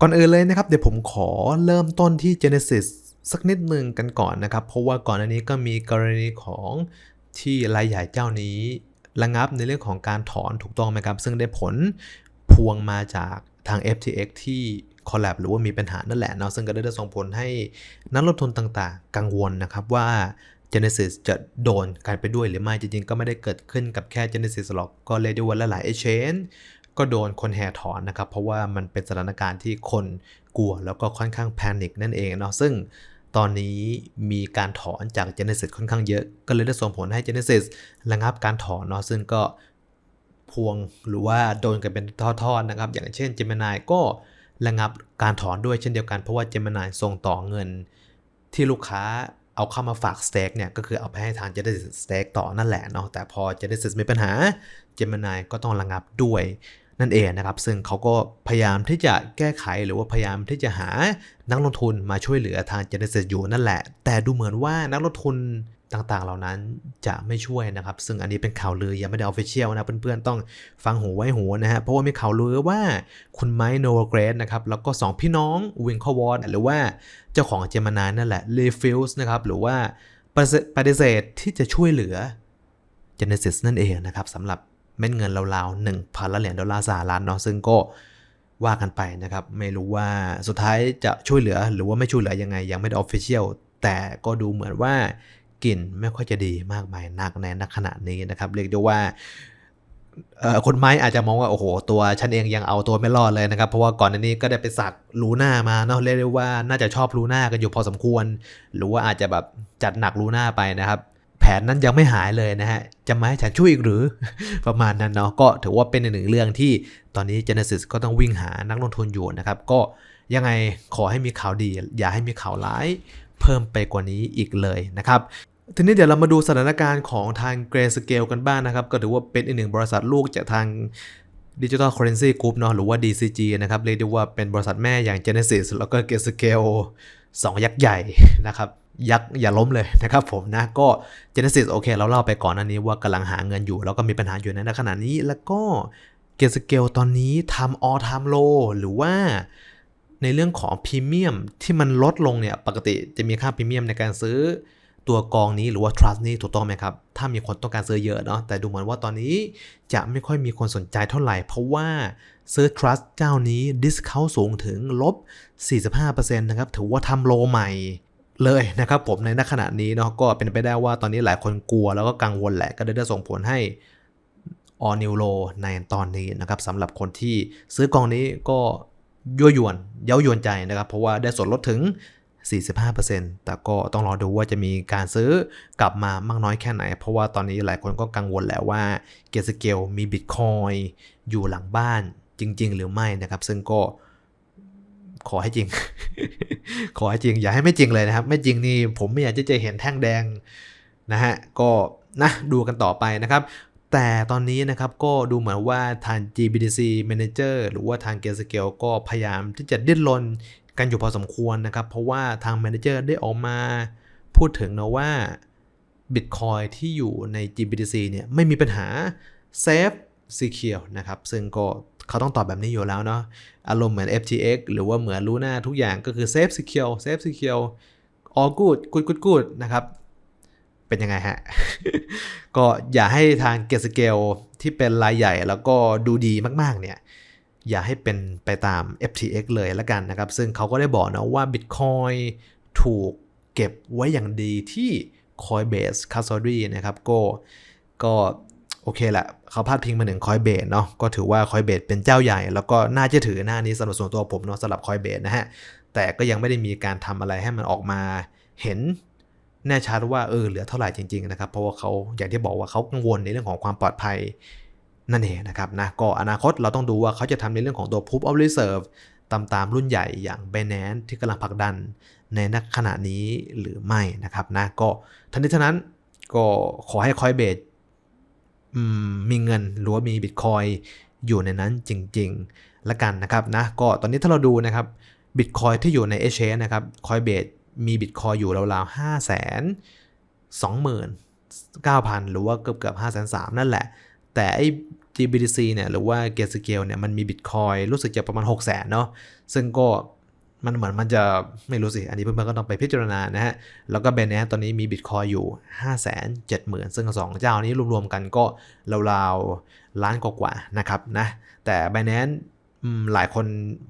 ก่อนอื่นเลยนะครับ เดี๋ยวผมขอเริ่มต้นที่ Genesis สักนิดหนึ่งกันก่อนนะครับ เพราะว่าก่อนอันนี้ก็มีกรณีของที่รายใหญ่เจ้านี้ระงับในเรื่องของการถอนถูกต้องไหมครับ ซึ่งได้ผลพวงมาจากทาง FTX ที่ collab หรือว่ามีปัญหานั่นแหละเนาะซึ่งก็ได้ส่งผลให้นักลงทุนต่างๆ กังวลนะครับว่า Genesis จะโดนกันไปด้วยหรือไม่จริงๆ ก็ไม่ได้เกิดขึ้นกับแค่ Genesis หรอกก็เลยกได้ว่าหลายๆ exchange ก็โดนคนแห่ถอนนะครับ เพราะว่ามันเป็นสถานการณ์ที่คนกลัวแล้วก็ค่อนข้างแพนิคนั่นเองเนาะซึ่งตอนนี้มีการถอนจาก Genesis ค่อนข้างเยอะ ก็เลยได้ส่งผลให้ Genesis ระงับการถอนเนาะซึ่งก็พวงหรือว่าโดนกันเป็นทอดๆนะครับ อย่างเช่น Gemini ก็ระงับการถอนด้วยเช่นเดียวกันเพราะว่า Gemini ส่งต่อเงินที่ลูกค้าเอาเข้ามาฝากสเต็กเนี่ยก็คือเอาไปให้ทาง Genesis สเต็กต่อนั่นแหละเนาะแต่พอ Genesis มีปัญหา Gemini ก็ต้องระงับด้วย นั่นเองนะครับ ซึ่งเขาก็พยายามที่จะแก้ไขหรือว่าพยายามที่จะหานักลงทุนมาช่วยเหลือทาง Genesis อยู่นั่นแหละ แต่ดูเหมือนว่านักลงทุนต่างๆ เหล่านั้นจะไม่ช่วยนะครับ ซึ่งอันนี้เป็นข่าวลือยังไม่ได้ออฟฟิเชียลนะเพื่อนๆ ต้องฟังหูไว้หูนะฮะ เพราะว่ามีข่าวลือว่าคุณไมค์โนเกรสนะครับ แล้วก็ 2 พี่น้องวิงคอวอร์ดหรือว่าเจ้าของเจมานายนั่นแหละเลฟิลส์นะครับ หรือว่าปฏิเสธที่จะช่วยเหลือ Genesis นั่นเองนะครับสำหรับ เม็ดเงินราวๆ1,000ล้านเหรียญดอลลาร์สหรัฐเนาะซึ่งก็ว่ากันไปนะครับ ไม่รู้ว่าสุดท้ายจะช่วยเหลือหรือว่าไม่ช่วยเหลือยังไง ยังไม่ได้ออฟฟิเชียลแต่ก็ดูเหมือนว่ากลิ่นไม่ค่อยจะดีมากมายนักในนักขณะนี้นะครับ เรียกได้ว่าคนไม้อาจจะมองว่า โอ้โห ตัวฉันเองยังเอาตัวไม่รอดเลยนะครับ เพราะว่าก่อนหนี้ก็ได้ไปสักลูน่ามาเนาะเรียกได้ว่าน่าจะชอบลูน่ากันอยู่พอสมควร หรือว่าอาจจะแบบจัดหนักลูน่าไปนะครับ แผนนั้นยังไม่หายเลยนะฮะ จะมาให้ฉันช่วยอีกหรือประมาณนั้นเนาะก็ถือว่าเป็นหนึ่งเรื่องที่ตอนนี้ Genesis ก็ต้องวิ่งหานักลงทุนอยู่นะครับ ก็ยังไงขอให้มีข่าวดี อย่าให้มีข่าวร้าย เพิ่มไปกว่านี้อีกเลยนะครับทีนี้เดี๋ยวเรามาดูสถานการณ์ของทาง Grayscale กันบ้างนะครับ ก็ถือว่าเป็นอีกหนึ่งบริษัทลูกจากทาง Digital Currency Group เนาะหรือว่า DCG นะครับ เรียกได้ว่าเป็นบริษัทแม่อย่าง Genesis แล้วก็ Grayscale 2ยักษ์ใหญ่นะครับยักษ์อย่าล้มเลยนะครับผมนะก็ Genesis โอเค เราเล่าไปก่อนอันนี้ว่ากำลังหาเงินอยู่ แล้วก็มีปัญหาอยู่ในขณะนี้ แล้วก็เกสเกลตอนนี้ทำออทามโลหรือว่าในเรื่องของพรีเมียมที่มันลดลงเนี่ย ปกติจะมีค่าพรีเมียมในการซื้อ ตัวกองนี้หรือว่า trust นี้ถูกต้องไหมครับ ถ้ามีคนต้องการซื้อเยอะเนาะ แต่ดูเหมือนว่าตอนนี้จะไม่ค่อยมีคนสนใจเท่าไหร่ เพราะว่าซื้อ trust เจ้านี้ discount สูงถึงลบ 45%นะครับ ถือว่าทำโลใหม่เลยนะครับผมในณขณะนี้เนาะก็เป็นไปได้ว่าตอนนี้หลายคนกลัวแล้วก็กังวลแหละก็ได้ส่งผลให้ออนิวโลในตอนนี้นะครับสำหรับคนที่ซื้อกองนี้ก็ยั่วยวน เย้ายวนใจนะครับ เพราะว่าได้ส่วนลดถึง 45%แต่ก็ต้องรอดูว่าจะมีการซื้อกลับมามากน้อยแค่ไหน เพราะว่าตอนนี้หลายคนก็กังวลแล้วว่าเกสเกลมีบิตคอยอยู่หลังบ้านจริง ๆ หรือไม่นะครับ ซึ่งก็ขอให้จริง ขอให้จริง อย่าให้ไม่จริงเลยนะครับ ไม่จริงนี่ผมไม่อยากจะจะเห็นแท่งแดงนะฮะ ก็นะดูกันต่อไปนะครับ แต่ตอนนี้นะครับก็ดูเหมือนว่าทาง GBDC Manager หรือว่าทาง g a s c a l e ก็พยายามที่จะดิ้นรน กันอยู่พอสมควรนะครับ เพราะว่าทาง Manager ได้ออกมาพูดถึงนะว่า Bitcoin ที่อยู่ใน GBDC เนี่ยไม่มีปัญหา Safe Secure นะครับ ซึ่งก็เขาต้องตอบแบบนี้อยู่แล้วเนาะอารมณ์เหมือน FTX หรือว่าเหมือน Luna ทุกอย่างก็คือ safe secure safe secure all good good good good นะครับ เป็นยังไงฮะ ก็อย่าให้ทางเกสเกลที่เป็นรายใหญ่แล้วก็ดูดีมากๆเนี่ย อย่าให้เป็นไปตาม FTX เลยละกันนะครับ ซึ่งเขาก็ได้บอกนะว่า Bitcoin ถูกเก็บไว้อย่างดีที่ Coinbase Custody นะครับก็ก็โอเคแหละเขาพาดพิงมาหนึ่งคอยเบสเนาะก็ถือว่าคอยเบสเป็นเจ้าใหญ่ แล้วก็น่าจะถือหน้านี้สำหรับส่วนตัวผมเนาะสำหรับคอยเบสนะฮะ แต่ก็ยังไม่ได้มีการทำอะไรให้มันออกมาเห็นแน่ชัดว่าเออเหลือเท่าไหร่จริงๆนะครับ เพราะว่าเขาอย่างที่บอกว่าเขากังวลในเรื่องของความปลอดภัย นั่นเองนะครับนะก็อนาคตเราต้องดูว่าเขาจะทำในเรื่องของตัว proof of reserve ตามตามรุ่นใหญ่อย่าง Binance ที่กำลังผลักดันในนักขณะนี้หรือไม่นะครับนะก็ทันทีทันั้นก็ขอให้คอยเบสมีเงินหรือว่ามีบิตคอยอยู่ในนั้นจริงๆละกันนะครับนะก็ตอนนี้ถ้าเราดูนะครับบิตคอยที่อยู่ในเอชเชนะครับคอยเบสมีบิตคอยอยู่ราวๆห้าแสนสองหมื่นเก้าพันหรือว่าเกือบเกือบห้าแสนสามนั่นแหละ แต่ไอ้ GBTC เนี่ยหรือว่า g a t e Scale เนี่ยมันมี Bitcoin รู้สึกจะประมาณ 6 0 0 0 0เนาะซึ่งก็มันเหมือนมันจะไม่รู้สิ อันนี้เพื่อนๆก็ต้องไปพิจารณานะฮะ แล้วก็ b บ n a n c e ตอนนี้มี Bitcoin อยู่ 5 7 0 0 0 0 ซึ่งสองเจ้านี้รวมๆกันก็ราวๆล้านกว่าๆนะครับนะ แต่ b บ n a n c e หลายคน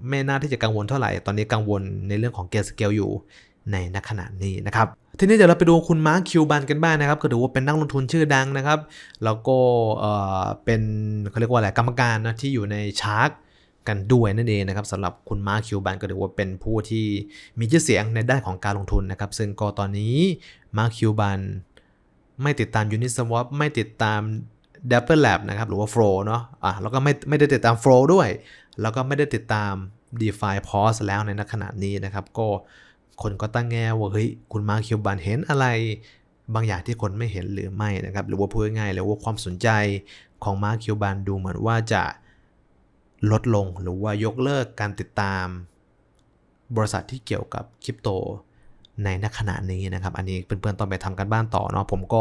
ไม่น่าที่จะกังวลเท่าไหร่ ตอนนี้กังวลในเรื่องของ g a t e Scale อยู่ในณขณะนี้นะครับ ทีนี้เดี๋ยวเราไปดูคุณมาร์คคิวบันกันบ้างนะครับก็ถือว่าเป็นนักลงทุนชื่อดังนะครับ แล้วก็เป็นเขาเรียกว่าอะไรกรรมการนะที่อยู่ในชาร์กกันด้วยนั่นเองนะครับสำหรับคุณมาร์คคิวบันก็ถือว่าเป็นผู้ที่มีชื่อเสียงในด้านของการลงทุนนะครับ ซึ่งก็ตอนนี้มาร์คคิวบันไม่ติดตาม Uniswap ไม่ติดตาม d a p p l e Lab นะครับ หรือว่า Flow เนาะอะแล้วก็ไม่ไม่ได้ติดตาม Flow ด้วย แล้วก็ไม่ได้ติดตาม DeFi Pause แล้วในขณะนี้นะครับ ก็ คนก็ตั้งแง่ว่าเฮ้ยคุณมาคิวบันเห็นอะไร บางอย่างที่คนไม่เห็นหรือไม่นะครับ หรือว่าพูดง่ายๆเลยว่าความสนใจของมาคิวบันดูเหมือนว่าจะลดลงหรือว่ายกเลิกการติดตาม บริษัทที่เกี่ยวกับคริปโตในณขณะนี้นะครับ อันนี้เพื่อนๆต้องไปทำกันบ้านต่อเนาะผมก็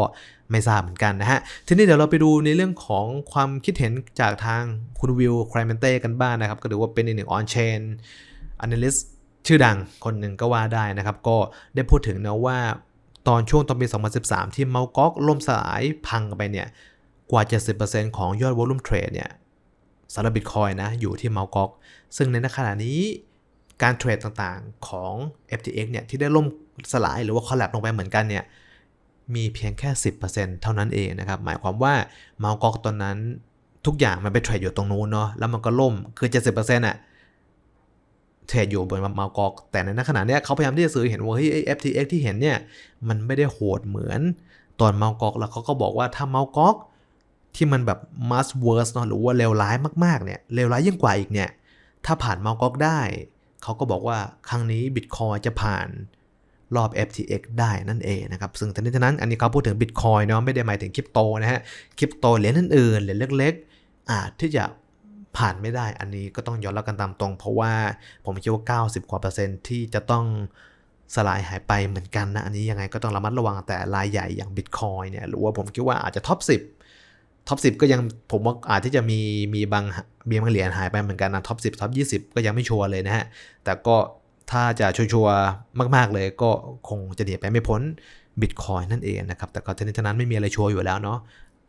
ไม่ทราบเหมือนกันนะฮะ ทีนี้เดี๋ยวเราไปดูในเรื่องของความคิดเห็นจากทางคุณวิวครเมนเต้กันบ้างนะครับ ก็ถือว่าเป็นอีกหนึ่งออนเชน analyst ชื่อดังคนหนึ่งก็ว่าได้นะครับ ก็ได้พูดถึงนะว่าตอนช่วงตอนปี 2013 ที่เมาก๊อกล่มสลายพังไปเนี่ย กว่า 70%ของยอดวอลุ่มเทรดเนี่ยสำหรับบิตคอยนะ อยู่ที่เมาก๊อก ซึ่งในขณะนี้การเทรดต่างๆของ FTX เนี่ย ที่ได้ล่มสลายหรือว่าคอลลบลงไปเหมือนกันเนี่ย มีเพียงแค่ 10%เท่านั้นเองนะครับ หมายความว่าเมาก๊อกตอนนั้นทุกอย่างมันไปเทรดอยู่ตรงนู้นเนาะแล้วมันก็ล่มคือ 70%อะ เทรดอยู่บนเมาส์กอก แต่ในขณะนี้เขาพยายามที่จะซื้อเห็นว่าเฮ้ย FTX ที่เห็นเนี่ย มันไม่ได้โหดเหมือน ตอนเมาส์กอกแล้วเขาก็บอกว่าถ้าเมาส์กอกที่มันแบบ must worse เนาะหรือว่าเลวร้ายมากๆเนี่ยเลวร้ายยิ่งกว่าอีกเนี่ย ถ้าผ่านเมาส์กอกได้ เขาก็บอกว่าครั้งนี้ Bitcoin จะผ่านรอบ FTX ได้นั่นเองนะครับ ซึ่งทั้งนี้ทั้งนั้น อันนี้เขาพูดถึง Bitcoin เนาะไม่ได้หมายถึงคริปโตนะฮะ คริปโตเหรียญอื่นๆเหรียญเล็กๆอาจที่จะ ผ่านไม่ได้ อันนี้ก็ต้องยอมรับกันตามตรง เพราะว่าผมคิดว่า 90 กว่าเปอร์เซ็นต์ที่จะต้องสลายหายไปเหมือนกันนะ อันนี้ยังไงก็ต้องระมัดระวังแต่รายใหญ่อย่าง Bitcoin เนี่ย หรือว่าผมคิดว่าอาจจะท็อป 10ท็อป 10 ก็ยังผมว่าอาจที่จะมีมีบางมีบางเหรียญหายไปเหมือนกันนะท็อป 10ท็อป 20 ก็ยังไม่ชัวร์เลยนะฮะ แต่ก็ถ้าจะชัวร์มาก ๆ เลยก็คงจะเดียไปไม่พ้น Bitcoin นั่นเองนะครับ แต่ก็ทั้งนี้ทั้งนั้นไม่มีอะไรชัวร์อยู่แล้วเนาะ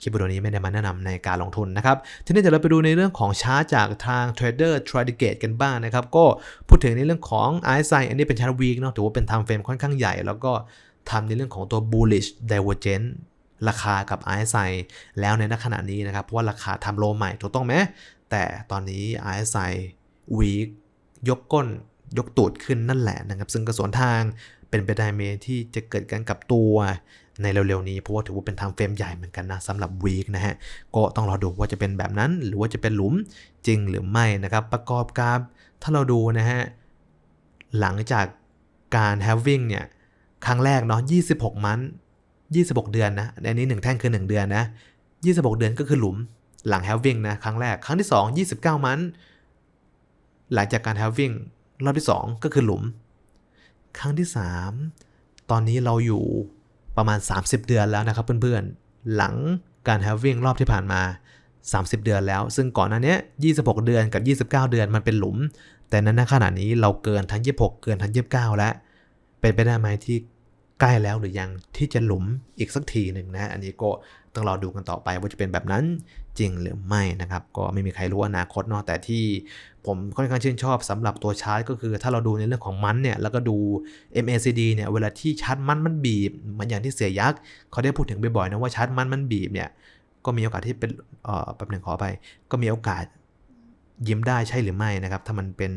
คลิปวิดีโอนี้ไม่ได้มาแนะนำในการลงทุนนะครับ ทีนี้เดี๋ยวเราไปดูในเรื่องของชาร์ตจากทาง Trader t r a d e g a t e กันบ้างนะครับ ก็พูดถึงในเรื่องของ RSI อันนี้เป็นชาร์ตวีคเนาะถือว่าเป็น time frame ค่อนข้างใหญ่ แล้วก็ทำในเรื่องของตัว bullish divergence ราคากับ RSI แล้วในขณะนี้นะครับ เพราะว่าราคาทำโลใหม่ถูกต้องไหมแต่ตอนนี้ RSI week ยกก้นยกตูดขึ้นนั่นแหละนะครับ ซึ่งกระสวนทางเป็นไปได้เมที่จะเกิดการกับตัว ในเร็วๆนี้เพราะว่าถือว่าเป็นทางเฟรมใหญ่เหมือนกันนะสำหรับวีคนะฮะก็ต้องรอดูว่าจะเป็นแบบนั้นหรือว่าจะเป็นหลุมจริงหรือไม่นะครับ ประกอบกับถ้าเราดูนะฮะหลังจากการ having เนี่ยครั้งแรกเนาะ26 มัน 26 เดือนนะอันนี้ 1 แท่งคือ 1 เดือนนะ26 เดือนก็คือหลุมหลัง having นะครั้งแรกครั้งที่ 2 29 มัน หลังจากการ having รอบที่ 2 ก็คือหลุม ครั้งที่ 3 ตอนนี้เราอยู่ ประมาณ 30 เดือนแล้วนะครับเพื่อนๆ หลังการ having รอบที่ผ่านมา 30 เดือนแล้ว ซึ่งก่อนหน้านี้26 เดือนกับ 29 เดือนมันเป็นหลุม แต่นั้นณขณะนี้เราเกินทั้ง 26 เกินทั้ง 29 แล้ว เป็นไปได้ไหมที่ใกล้แล้วหรือยังที่จะหลุมอีกสักทีหนึ่งนะ อันนี้ก็ต้องรอดูกันต่อไปว่าจะเป็นแบบนั้นจริงหรือไม่นะครับ ก็ไม่มีใครรู้อนาคตเนาะแต่ที่ ผมค่อนข้างชื่นชอบสำหรับตัวชาร์ตก็คือถ้าเราดูในเรื่องของมันเนี่ย แล้วก็ดู MACD เนี่ย เวลาที่ชาร์ตมันมันบีบเหมือนอย่างที่เสียยักษ์เขาได้พูดถึงบ่อยๆนะว่าชาร์ตมันมันบีบเนี่ย ก็มีโอกาสที่เป็นเอ่อแป๊บหนึ่งขอไป ก็มีโอกาสยิ้มได้ใช่หรือไม่นะครับ ถ้ามันเป็น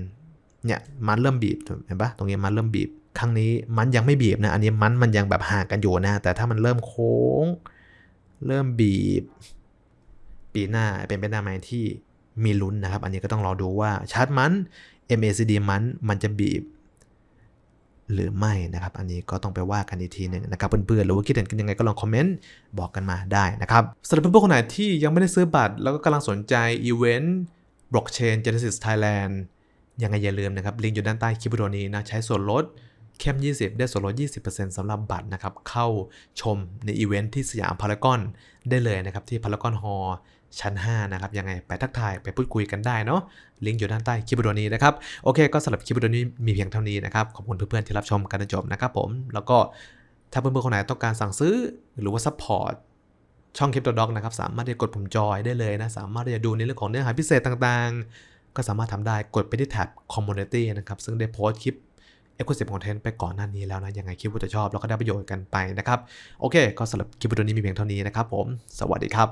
เนี่ยมันเริ่มบีบเห็นปะตรงนี้มันเริ่มบีบ ครั้งนี้มันยังไม่บีบนะอันนี้มันมันยังแบบห่างกันอยู่นะ แต่ถ้ามันเริ่มโค้ง เริ่มบีบ ปีหน้าเป็นไปได้ไหมที่ มีลุ้นนะครับ อันนี้ก็ต้องรอดูว่าชาร์ตมัน MACD มันมันจะบีบ หรือไม่นะครับ อันนี้ก็ต้องไปว่ากันอีกทีหนึ่งนะครับเพื่อนๆหรือว่าคิดเห็นกันยังไงก็ลองคอมเมนต์บอกกันมาได้นะครับสำหรับเพื่อนๆคนไหนที่ยังไม่ได้ซื้อบัตร แล้วก็กำลังสนใจอีเวนต์ Blockchain Genesis Thailand ยังไงอย่าลืมนะครับ ลิงก์อยู่ด้านใต้คลิปวิดีโอนี้นะใช้ส่วนลดเข้ม 20 ได้ส่วนลด 20%สำหรับบัตรนะครับ เข้าชมในอีเวนท์ที่สยามพารากอนได้เลยนะครับ ที่พารากอนฮอล์ ชั้น 5 นะครับ ยังไงไปทักทายไปพูดคุยกันได้เนาะลิงก์อยู่ด้านใต้คลิปวิดีโอนี้นะครับโอเค ก็สำหรับคลิปวิดีโอนี้มีเพียงเท่านี้นะครับขอบคุณเพื่อนๆที่รับชมกันจนจบนะครับผมแล้วก็ถ้าเพื่อนๆคนไหนต้องการสั่งซื้อหรือว่าซัพพอร์ตช่องคลิปตัวด็อกนะครับสามารถที่จะกดปุ่มจอยได้เลยนะสามารถที่จะดูในเรื่องของเนื้อหาพิเศษต่างๆ ก็สามารถทำได้กดไปที่แท็บ Community นะครับซึ่งได้โพสต์คลิป Exclusive Content ไปก่อนหน้านี้แล้วนะ ยังไงคิดว่าจะชอบ แล้วก็ได้ประโยชน์กันไปนะครับ โอเค ก็สำหรับคลิปวิดีโอนี้มีเพียงเท่านี้นะครับผม สวัสดีครับ